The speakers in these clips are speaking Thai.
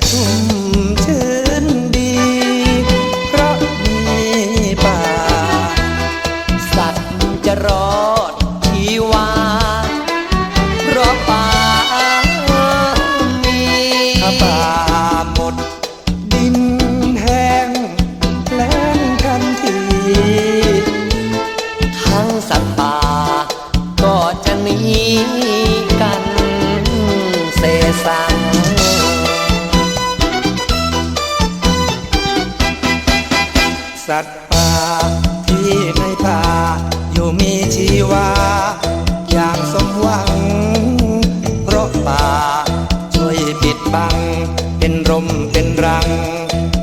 Thôi, สัตว์ป่าที่ในป่าอยู่มีชีวา อย่างสมหวัง เพราะป่าช่วยปิดบัง เป็นร่มเป็นรัง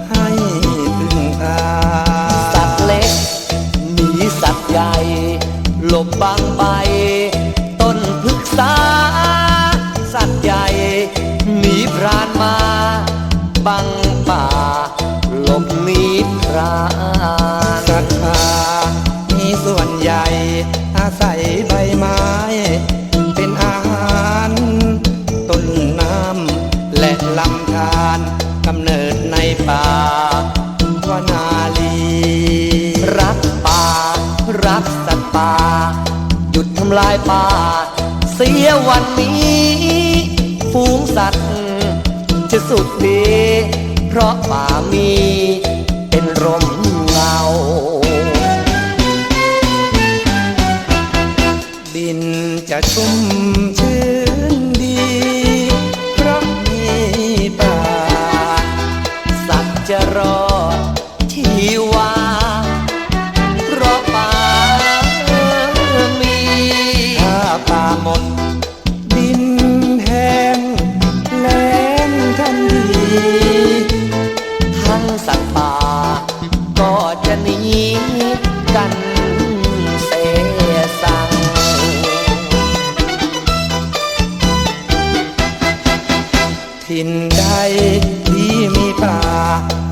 ให้พึ่งพาสัตว์เล็กหนีสัตว์ใหญ่ หลบบางใบต้นพฤกษา สัตว์ใหญ่ หนีพรานมา บังป่า หลบหนีพรานสัตว์ป่ามีส่วนใหญ่ อาศัยใบไม้ เป็นอาหารต้นน้ำและลำธารกำเนิดในป่าวนาลี รักป่า รักสัตว์ป่า หยุดทำลายป่า เสียวันนี้ ฝูงสัตว์จะสุขดี เพราะป่ามีเป็นร่มเงา ดินจะชุ่มชื้นดี เพราะมีป่า สัตว์จะรอดชีวาเพราะป่ามีถ้าป่าหมด สัตว์ป่า ก็จะหนีกันเสสังถิ่นใดที่มีป่า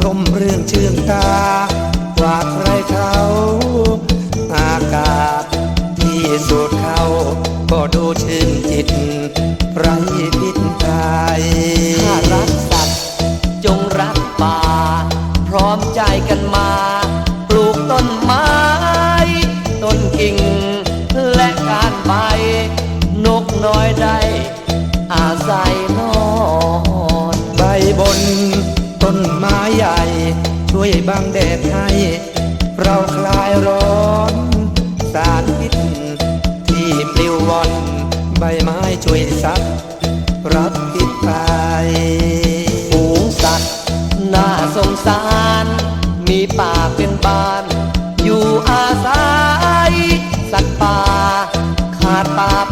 ร่มรื่นชื่นตา กว่าใครเขาอากาศที่สูดเขาก็ดูชื่นจิตไรพิษภัยถ้ารัก กันมา ปลูกต้นไม้ ต้นกิ่ง และการใบ นกน้อยได้ อาศัยนอนใบบน ต้นไม้ใหญ่ ช่วยบังแดดให้ เราคลายร้อน สารพิษที่ปลิวว่อน ใบไม้ช่วยซับรับ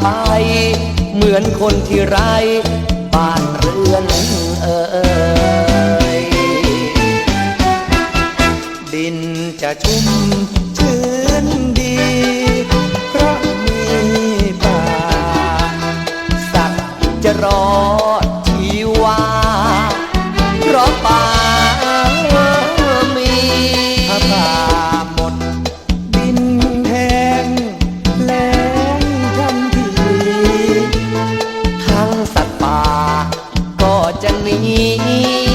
ไปเหมือนคนที่ไร้ You.